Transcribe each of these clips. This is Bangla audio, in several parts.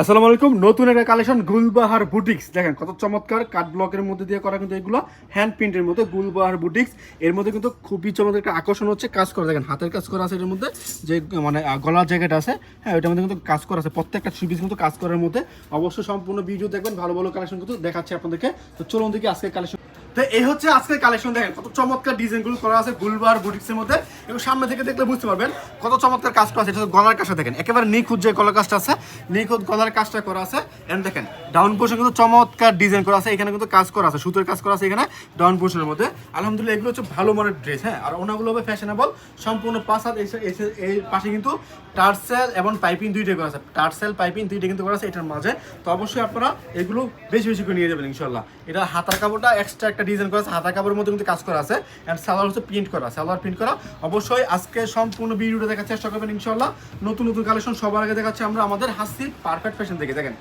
আসসালামু আলাইকুম, নতুন একটা কালেকশন গুলবাহার বুটিক্স। দেখেন কত চমৎকার কাঠ ব্লকের মধ্যে দিয়ে করা কিন্তু এগুলো হ্যান্ড প্রিন্টের মধ্যে গুলবাহার বুটিক্স। এর মধ্যে কিন্তু খুবই চমৎকার একটা আকর্ষণ হচ্ছে কাজ করা। দেখেন হাতের কাজ করা আছে এর মধ্যে, যে মানে গলার জায়গাটা আছে হ্যাঁ ওইটার মধ্যে কিন্তু কাজ করা আছে। প্রত্যেকটা থ্রি কিন্তু কাজ করার মধ্যে। অবশ্যই সম্পূর্ণ ভিডিও দেখবেন, ভালো ভালো কালেকশন কিন্তু দেখাচ্ছে আপনাদেরকে। তো চলুন দেখি আজকে কালেকশন তো এই হচ্ছে আজকের কালেকশন দেখেন, কত চমৎকার ডিজাইনগুলো করা আছে গুলবার বুটিক্সের মধ্যে। এবং সামনে থেকে দেখলে বুঝতে পারবেন কত চমৎকার কাজ করা আছে। এটা গলার কাজটা দেখেন, একেবারে নিখুঁত যে গলার কাজটা আছে, নিখুঁত গলার কাজটা করা আছে। এন্ড দেখেন ডাউন পোর্শন কিন্তু চমৎকার ডিজাইন করা আছে, এখানে কিন্তু কাজ করা আছে, সুতোর কাজ করা আছে এখানে ডাউন পোর্শনের মধ্যে। আলহামদুলিল্লাহ, এগুলো হচ্ছে ভালো মানের ড্রেস হ্যাঁ? আর ওনাগুলো হবে ফ্যাশনেবল সম্পূর্ণ পাঁচ হাত এই পাশে কিন্তু টার্সেল এবং পাইপিং দুইটাই করা আছে। টার্সেল পাইপিং দুইটা কিন্তু করা আছে এটার মাঝে। তো অবশ্যই আপনারা এগুলো বেশি বেশি করে নিয়ে যাবেন ইনশাল্লাহ এটা হাতার কাপড়টা এক্সট্রা একটা ডিজাইন করা আছে হাতার কাপড়ের মধ্যে কিন্তু কাজ করা আছে অ্যান্ড সালোয়ার হচ্ছে প্রিন্ট করা, সালোয়ার প্রিন্ট করা। অবশ্যই আজকে সম্পূর্ণ ভিডিওটা দেখার চেষ্টা করবেন ইনশাল্লাহ নতুন নতুন কালেকশন সবার আগে দেখাচ্ছি আমরা আমাদের হাসি পারফেক্ট ফ্যাশন থেকে দেখেন।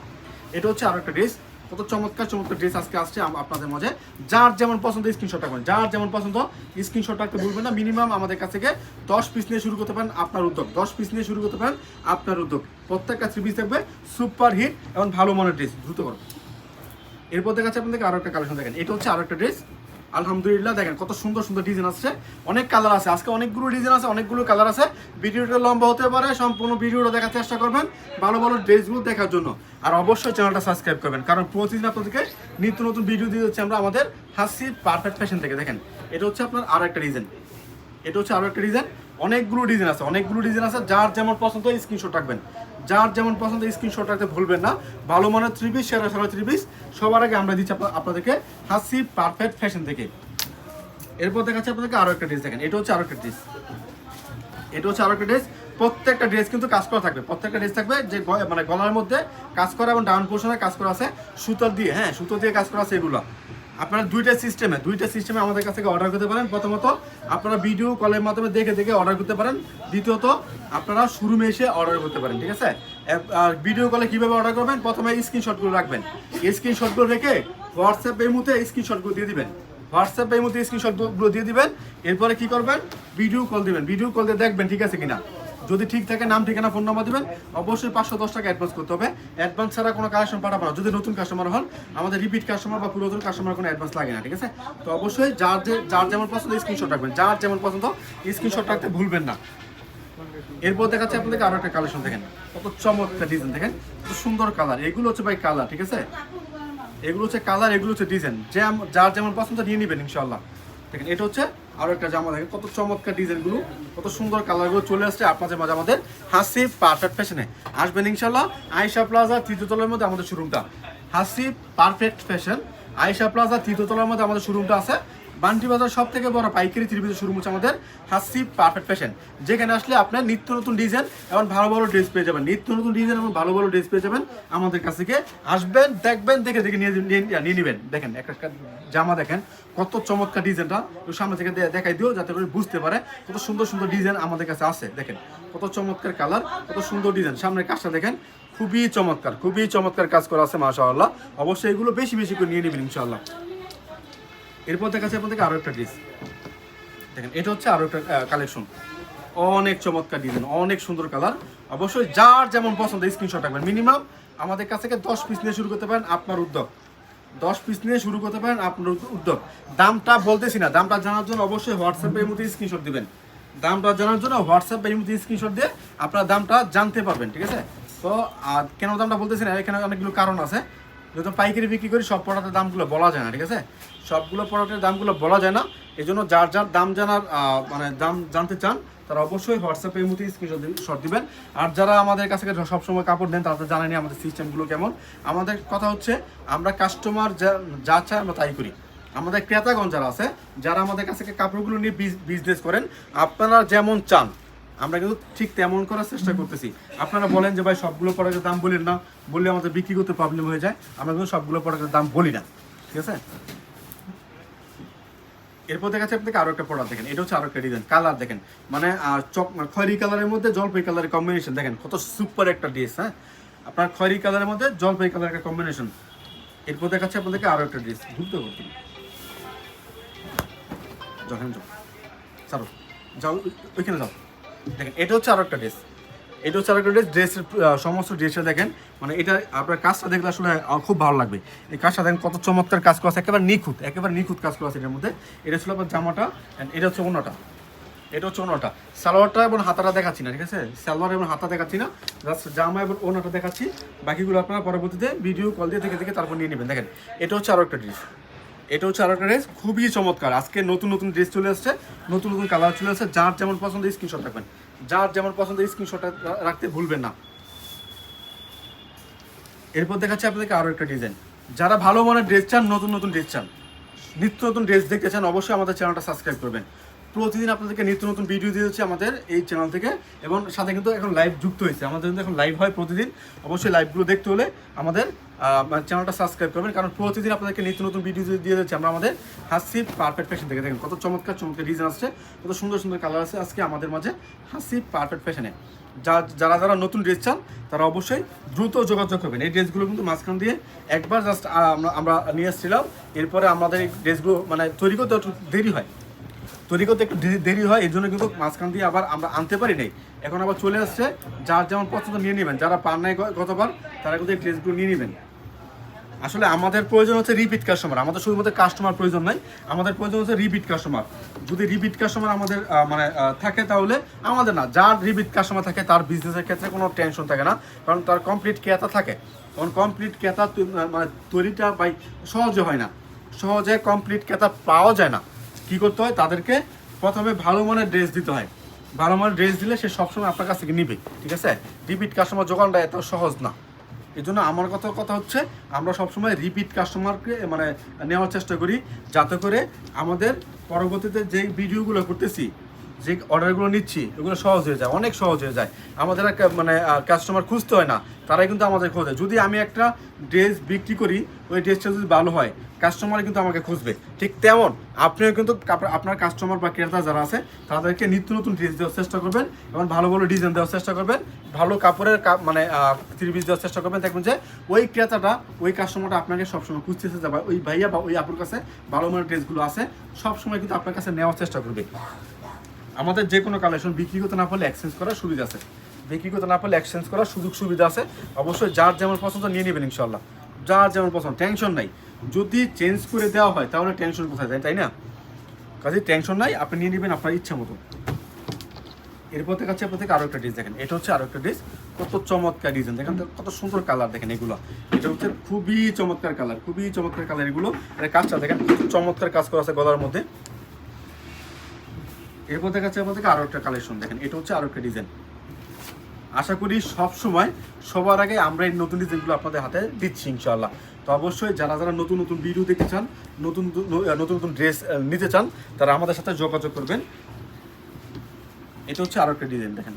এটা হচ্ছে আরও একটা ড্রেস কত চমৎকার চমৎকার ড্রেস আজকে আসছে আপনাদের মাঝে। যার যেমন পছন্দ স্ক্রিনশট রাখবেন যার যেমন পছন্দ স্ক্রিনশট রাখতে ভুলবেন না মিনিমাম আমাদের কাছ থেকে দশ পিস নিয়ে শুরু করতে পারেন আপনার উদ্যোগ। দশ পিস নিয়ে শুরু করতে পারেন আপনার উদ্যোগ। প্রত্যেকটা থ্রি পিস থাকবে সুপার হিট এবং ভালো মানের ড্রেস দ্রুত করো। এরপর দেখাচ্ছে আপনাদেরকে আরও একটা কালেকশন দেখেন। এটা হচ্ছে আরও একটা ড্রেস আলহামদুলিল্লাহ দেখেন, কত সুন্দর সুন্দর ডিজাইন আসছে। অনেক কালার আছে। আজকে অনেকগুলো ডিজাইন আছে, অনেকগুলো কালার আছে। ভিডিওটা লম্বা হতে পারে, সম্পূর্ণ ভিডিওটা দেখার চেষ্টা করবেন ভালো ভালো ড্রেসগুলো দেখার জন্য। আর অবশ্যই চ্যানেলটা সাবস্ক্রাইব করবেন, কারণ প্রতিদিন আপনাদেরকে নিত্য নতুন ভিডিও দিয়ে হচ্ছে আমরা আমাদের হাসি পারফেক্ট ফ্যাশন থেকে। দেখেন, এটা হচ্ছে আপনার আরও একটা ডিজাইন এটা হচ্ছে আরও একটা ডিজাইন অনেকগুলো ডিজাইন আছে, অনেকগুলো ডিজাইন আছে। যার যেমন পছন্দ স্ক্রিনশট রাখবেন। যার যেমন পছন্দ স্ক্রিনশট রাখতে ভুলবেন না। ভালো মানের থ্রি পিস সেরা সেরা থ্রি পিস সবার আগে আমরা দিচ্ছি আপনা- আপনাদেরকে হাসি পারফেক্ট ফ্যাশন থেকে এরপর দেখাচ্ছি আপনাদেরকে আরও একটা ড্রেস দেখেন। এটা হচ্ছে আরও একটা ড্রেস এটা হচ্ছে আরও একটা ড্রেস প্রত্যেকটা ড্রেস কিন্তু কাজ করা থাকবে। প্রত্যেকটা ড্রেস থাকবে যে মানে গলার মধ্যে কাজ করা এবং ডাউন পোর্শনে কাজ করা আছে। সুতো দিয়ে হ্যাঁ সুতো দিয়ে কাজ করা আছে এগুলো। আপনারা দুইটা সিস্টেমে দুইটা সিস্টেমে আমাদের কাছ থেকে অর্ডার করতে পারেন। প্রথমত, আপনারা ভিডিও কলের মাধ্যমে দেখে দেখে অর্ডার করতে পারেন। দ্বিতীয়ত, আপনারা শোরুমে এসে অর্ডার করতে পারেন, ঠিক আছে? আর ভিডিও কলে কীভাবে অর্ডার করবেন? প্রথমে স্ক্রিনশটগুলো রাখবেন। স্ক্রিনশটগুলো রেখে হোয়াটসঅ্যাপ এই মুহূর্তে স্ক্রিনশটগুলো দিয়ে দিবেন। হোয়াটসঅ্যাপ এই মধ্যে স্ক্রিনশটগুলো দিয়ে দিবেন। এরপরে কি করবেন? ভিডিও কল দিবেন। ভিডিও কল দিয়ে দেখবেন ঠিক আছে কিনা। যদি ঠিক থাকে, নাম, ঠিকানা ফোন নাম্বার দেবেন। অবশ্যই পাঁচশো দশ টাকা অ্যাডভান্স করতে হবে। অ্যাডভান্স ছাড়া কোনো কালেকশন পাঠাবো না। যদি নতুন কাস্টমার হন, আমাদের রিপিট কাস্টমার বা পুরাতন কাস্টমার কোনো অ্যাডভান্স লাগে না, ঠিক আছে? তো অবশ্যই যার যে যার যেমন পছন্দ স্ক্রিনশট রাখবেন। যার যেমন পছন্দ স্ক্রিনশট রাখতে ভুলবেন না। এরপর দেখাচ্ছে আপনাদেরকে আরও একটা কালেকশন দেখেন। কত চমৎকার ডিজাইন দেখেন? কত সুন্দর কালার এগুলো হচ্ছে ভাই কালার ঠিক আছে? এগুলো হচ্ছে কালার এগুলো হচ্ছে ডিজাইন যে যার যেমন পছন্দ নিয়ে নেবেন ইনশাল্লাহ দেখেন, এটা হচ্ছে আরও একটা জামা দেখেন, কত চমৎকার ডিজাইনগুলো, কত সুন্দর কালারগুলো চলে আসছে আপনাদের মাঝে আমাদের হাসি পারফেক্ট ফ্যাশনে আসবেন ইনশাল্লাহ আয়সা প্লাজা তৃতীয়তলার মধ্যে আমাদের শোরুমটা Hasi perfect fashion Aysha plaza তৃতীয়তলার মধ্যে আমাদের শোরুমটা আছে। বান্টি বাজার সব থেকে বড় পাইকারি ত্রিভুজের শুরু হচ্ছে আমাদের হাসি পারফেক্ট ফ্যাশন যেখানে আসলে আপনার নিত্য নতুন ডিজাইন এবং ভালো ভালো ড্রেস পেয়ে যাবেন। নিত্য নতুন ডিজাইন এবং ভালো ভালো ড্রেস পেয়ে যাবেন আমাদের কাছ থেকে। আসবেন, দেখবেন, দেখে দেখে নিয়ে নিয়ে- নেবেন। দেখেন, একটা জামা দেখেন, কত চমৎকার ডিজাইনটা ওই সামনে থেকে দেখাই দিও যাতে করে বুঝতে পারে কত সুন্দর সুন্দর ডিজাইন আমাদের কাছে আছে। দেখেন, কত চমৎকার কালার কত সুন্দর ডিজাইন সামনের কাজটা দেখেন, খুবই চমৎকার খুবই চমৎকার কাজ করা আছে, মাশাআল্লাহ। অবশ্যই এগুলো বেশি বেশি করে নিয়ে নেবেন, ইনশাআল্লাহ। এরপর দেখাচ্ছে আপনাদেরকে আরও একটা ড্রেস দেখেন, এটা হচ্ছে আরও একটা কালেকশন অনেক চমৎকার ডিজাইন অনেক সুন্দর কালার অবশ্যই যার যেমন পছন্দ স্ক্রিনশট রাখবেন। মিনিমাম আমাদের কাছ থেকে দশ পিস নিয়ে শুরু করতে পারেন আপনার উদ্যোগ। দশ পিস নিয়ে শুরু করতে পারেন আপনার উদ্যোগ। দামটা বলতেছি না, দামটা জানার জন্য অবশ্যই হোয়াটসঅ্যাপে এই মধ্যে স্ক্রিনশট দিবেন। দামটা জানার জন্য হোয়াটসঅ্যাপে এই মধ্যে স্ক্রিনশট দিয়ে আপনার দামটা জানতে পারবেন, ঠিক আছে? তো কেন দামটা বলতেছি না? এখানে অনেকগুলো কারণ আছে। যেহেতু পাইকারি বিক্রি করি, সব প্রোডাক্টের দামগুলো বলা যায় না, ঠিক আছে? সবগুলো প্রোডাক্টের দামগুলো বলা যায় না। এই জন্য যার যার দাম জানার মানে দাম জানতে চান, তারা অবশ্যই হোয়াটসঅ্যাপে মধ্যে স্ক্রিনশট শট দিবেন। আর যারা আমাদের কাছে সবসময় কাপড় দেন তারা জানেনি আমাদের সিস্টেমগুলো কেমন। আমাদের কথা হচ্ছে, আমরা কাস্টমার যা যা চায় আমরা তাই করি। আমাদের ক্রেতাগণ যারা আছে, যারা আমাদের কাছ কাপড়গুলো নিয়ে বিজনেস করেন, আপনারা যেমন চান আমরা কিন্তু ঠিক তেমন করার চেষ্টা করতেছি। আপনারা বলেন যে, ভাই, সবগুলো প্রোডাক্টের দাম বলেন না। বললে আমাদের বিক্রি করতে প্রবলেম হয়ে যায়। আমরা কিন্তু সবগুলো প্রোডাক্টের দাম বলি না। ঠিক আছে? এরপর দেখাচ্ছে আপনাকে আরও একটা প্রোডাক্ট দেখেন। এটা হচ্ছে আরও একটা ডিজাইন কালার দেখেন। মানে চক মানে খয়েরি কালারের মধ্যে জলপাই কালারের কম্বিনেশন দেখেন, কত সুপার একটা ড্রেস হ্যাঁ? আপনার খয়রি কালারের মধ্যে জলপাই কালারের একটা কম্বিনেশন এরপর দেখাচ্ছে আপনাদেরকে আরও একটা ড্রেস ঘুরতে করতে যখন যাও যাও, ওই- ওইখানে যাও। দেখেন, এটা হচ্ছে আরও একটা ড্রেস এটা হচ্ছে আরেকটা ড্রেস ড্রেসের সমস্ত ড্রেসটা দেখেন মানে এটা আপনার কাজটা দেখলে আসলে খুব ভালো লাগবে। এই কাজটা দেখেন, কত চমৎকার কাজ করা আছে, একেবারে নিখুঁত একেবারে নিখুঁত কাজ করা আছে এটার মধ্যে। এটা ছিল আপনার জামাটা, and এটা হচ্ছে অন্যটা এটা হচ্ছে ওনাটা সালোয়ারটা এবং হাতাটা দেখাচ্ছি না, ঠিক আছে? সালোয়ার এবং হাতা দেখাচ্ছি না জাস্ট জামা এবং ওনাটা দেখাচ্ছি। বাকিগুলো আপনারা পরবর্তীতে ভিডিও কল দিয়ে থেকে দেখে তারপর নিয়ে নেবেন। দেখেন, এটা হচ্ছে আরও একটা ড্রেস এটা হচ্ছে আরও একটা ড্রেস খুবই চমৎকার। আজকে নতুন নতুন ড্রেস চলে আসছে, নতুন নতুন কালার চলে আসছে। যার যেমন পছন্দ স্ক্রিনশট রাখবেন। যার যেমন পছন্দ স্ক্রিনশটটা রাখতে ভুলবেন না। এরপর দেখাচ্ছি আপনাদেরকে আরও একটা ডিজাইন যারা ভালো মানের ড্রেস চান, নতুন নতুন ড্রেস চান, নিত্য নতুন ড্রেস দেখতে চান, অবশ্যই আমাদের চ্যানেলটা সাবস্ক্রাইব করবেন। প্রতিদিন আপনাদেরকে নিত্য নতুন ভিডিও দিয়ে হচ্ছে আমাদের এই চ্যানেল থেকে। এবং সাথে কিন্তু এখন লাইভ যুক্ত হয়েছে। আমাদের কিন্তু এখন লাইভ হয় প্রতিদিন। অবশ্যই লাইভগুলো দেখতে হলে আমাদের চ্যানেলটা সাবস্ক্রাইব করবেন। কারণ প্রতিদিন আপনাদেরকে নিত্য নতুন ভিডিও দিয়ে দিচ্ছি। আমরা আমাদের হাসি পারফেক্ট ফ্যাশন থেকে দেখেন। কত চমৎকার চমৎকার ডিজাইন আসছে। কত সুন্দর সুন্দর কালার আছে আজকে আমাদের মাঝে হাসি পারফেক্ট ফ্যাশনে যা, যারা যারা নতুন ড্রেস চান, তারা অবশ্যই দ্রুত যোগাযোগ করবেন। এই ড্রেসগুলো কিন্তু মাঝখান দিয়ে একবার জাস্ট আমরা নিয়ে এসেছিলাম। এরপরে আমাদের এই ড্রেসগুলো মানে তৈরি করতে দেরি হয়। তৈরি করতে একটু দেরি- হয় এই জন্য কিন্তু মাঝখান দিয়ে আবার আমরা আনতে পারি নাই। এখন আবার চলে আসছে, যার যেমন পছন্দ নিয়ে নেবেন। যারা পান নাই গতবার, তারা কিন্তু এই ড্রেসগুলো নিয়ে নেবেন। আসলে আমাদের প্রয়োজন হচ্ছে রিপিট কাস্টমার আমাদের শুধুমাত্র কাস্টমার প্রয়োজন নাই, আমাদের প্রয়োজন হচ্ছে রিপিট কাস্টমার যদি রিপিট কাস্টমার আমাদের মানে থাকে তাহলে আমাদের না, যার রিপিট কাস্টমার থাকে, তার বিজনেসের ক্ষেত্রে কোনো টেনশন থাকে না, কারণ তার কমপ্লিট ক্রেতা থাকে। কারণ কমপ্লিট ক্রেতা মানে তৈরিটা বাই সহজে হয় না। সহজে কমপ্লিট ক্রেতা পাওয়া যায় না। কি করতে হয়? তাদেরকে প্রথমে ভালো মানের ড্রেস দিতে হয়। ভালো মানের ড্রেস দিলে সে সবসময় আপনার কাছ থেকে নিবে, ঠিক আছে? রিপিট কাস্টমার যোগানটা এত সহজ না। এই জন্য আমার কথা কথা হচ্ছে, আমরা সবসময় রিপিট কাস্টমারকে মানে নেওয়ার চেষ্টা করি, যাতে করে আমাদের পরবর্তীতে যেই ভিডিওগুলো করতেছি যে অর্ডারগুলো নিচ্ছি ওগুলো সহজ হয়ে যায়, অনেক সহজ হয়ে যায়। আমাদের মানে কাস্টমার খুঁজতে হয় না, তারাই কিন্তু আমাদের খোঁজে। যদি আমি একটা ড্রেস বিক্রি করি, ওই ড্রেসটা যদি ভালো হয় কাস্টমার কিন্তু আমাকে খুঁজবে। ঠিক তেমন, আপনিও কিন্তু আপনার কাস্টমার বা ক্রেতা যারা আছে, তাদেরকে নিত্য নতুন ড্রেস দেওয়ার চেষ্টা করবেন এবং ভালো ভালো ডিজাইন দেওয়ার চেষ্টা করবেন। ভালো কাপড়ের মানে থ্রি পিস দেওয়ার চেষ্টা করবেন। দেখবেন যে, ওই ক্রেতাটা, ওই কাস্টমারটা আপনাকে সবসময় খুঁজতেছে যাবে ওই ভাইয়া বা ওই আপুর কাছে ভালো মানের ড্রেসগুলো আছে। সবসময় কিন্তু আপনার কাছে নেওয়ার চেষ্টা করবে। আমাদের যে কোনো কালেকশন বিক্রি করতে না পারলে এক্সচেঞ্জ করার সুবিধা আছে। বিক্রি করতে না পারলে এক্সচেঞ্জ করার সুযোগ সুবিধা আছে। অবশ্যই যার যেমন পছন্দ নিয়ে নেবেন ইনশাল্লাহ যার যেমন পছন্দ টেনশন নাই। যদি চেঞ্জ করে দেওয়া হয়, তাহলে টেনশন কোথায় যায়, তাই না? কাজে টেনশন নাই, আপনি নিয়ে নেবেন আপনার ইচ্ছা মতো। এরপর দেখাচ্ছে আপনাদেরকে আরও একটা ড্রেস দেখেন। এটা হচ্ছে আরও একটা ড্রেস কত চমৎকার ডিজাইন দেখেন, কত সুন্দর কালার দেখেন এগুলো। এটা হচ্ছে খুবই চমৎকার কালার খুবই চমৎকার কালার এগুলো। কাজটা দেখেন, চমৎকার কাজ করা আছে গলার মধ্যে। এরপর দেখাচ্ছে আপনাদেরকে আরও একটা কালেকশন দেখেন। এটা হচ্ছে আরও একটা ডিজাইন আশা করি সব সময় সবার আগে আমরা এই নতুন ডিজাইনগুলো আপনাদের হাতে দিচ্ছি ইনশাআল্লাহ। তো অবশ্যই যারা যারা নতুন নতুন ভিডিও দেখতে চান, নতুন নতুন নতুন ড্রেস নিতে চান, তারা আমাদের সাথে যোগাযোগ করবেন। এটা হচ্ছে আরও একটা ডিজাইন দেখেন।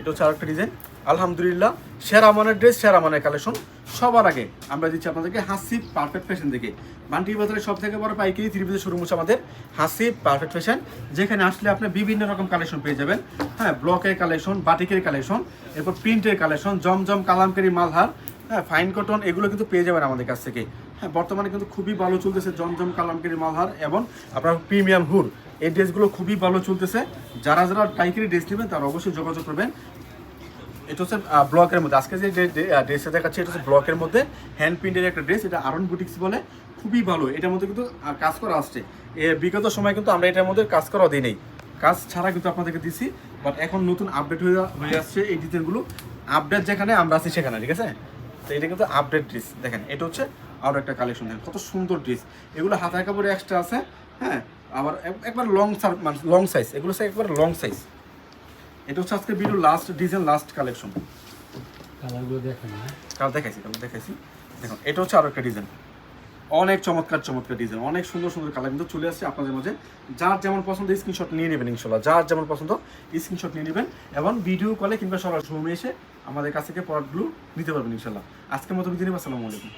এটা হচ্ছে আরও একটা ডিজাইন আলহামদুলিল্লাহ, সেরা মানের ড্রেস সেরা মানের কালেকশন সবার আগে আমরা দিচ্ছি আপনাদেরকে হাসি পারফেক্ট ফ্যাশন থেকে বান্টি বাজারে সব থেকে বড় পাইকারি ত্রিপুজের শোরুম হচ্ছে আমাদের হাসি পারফেক্ট ফ্যাশন যেখানে আসলে আপনি বিভিন্ন রকম কালেকশন পেয়ে যাবেন। হ্যাঁ ব্লকের কালেকশন বাটিকের কালেকশন এরপর প্রিন্টের কালেকশন জমজম কালামকারি মালহার হ্যাঁ ফাইন কটন এগুলো কিন্তু পেয়ে যাবেন আমাদের কাছ থেকে। হ্যাঁ বর্তমানে কিন্তু খুবই ভালো চলতেছে জমজম কালামকারি মালহার এবং আপনার প্রিমিয়াম হুর। এই ড্রেসগুলো খুবই ভালো চলতেছে। যারা যারা পাইকারি ড্রেস নেবেন তারা অবশ্যই যোগাযোগ করবেন। এটা হচ্ছে ব্লকের মধ্যে। আজকে যে ড্রেসটা দেখাচ্ছি, এটা হচ্ছে ব্লকের মধ্যে। হ্যান্ড প্রিন্টের একটা ড্রেস, এটা আরন বুটিক্স বলে। খুবই ভালো, এটার মধ্যে কিন্তু কাজ করা আসছে। বিগত সময় কিন্তু আমরা এটার মধ্যে কাজ করা দিই নেই। কাজ ছাড়া কিন্তু আপনাদেরকে দিছি বাট এখন নতুন আপডেট হয়ে হয়ে আসছে এই ডিজাইনগুলো। আপডেট যেখানে, আমরা আছি সেখানে, ঠিক আছে? তো এটা কিন্তু আপডেট ড্রেস, দেখেন, এটা হচ্ছে আরও একটা কালেকশন দেখেন, কত সুন্দর ড্রেস। এগুলো হাতার কাপড়ে এক্সট্রা আছে হ্যাঁ? আবার একবার লং মানে লং সাইজ এগুলো হচ্ছে একবার লং সাইজ এটা হচ্ছে আজকে video last design last collection কালারগুলো দেখেন কাল দেখাইছি কাল দেখাইছি। দেখুন এটা হচ্ছে আরও একটা ডিজাইন অনেক চমৎকার চমৎকার ডিজাইন অনেক সুন্দর সুন্দর কালার কিন্তু চলে আসছে আপনাদের মাঝে। যার যেমন পছন্দ স্ক্রিনশট নিয়ে নেবেন ইনশাল্লাহ। যার যেমন পছন্দ স্ক্রিনশট নিয়ে নেবেন এবং ভিডিও কলে কিংবা সরাসরি এসে আমাদের কাছ থেকে প্রোডাক্টগুলো নিতে পারবেন ইনশাল্লাহ। আজকের মতো বিদিন আসসালামু আলাইকুম।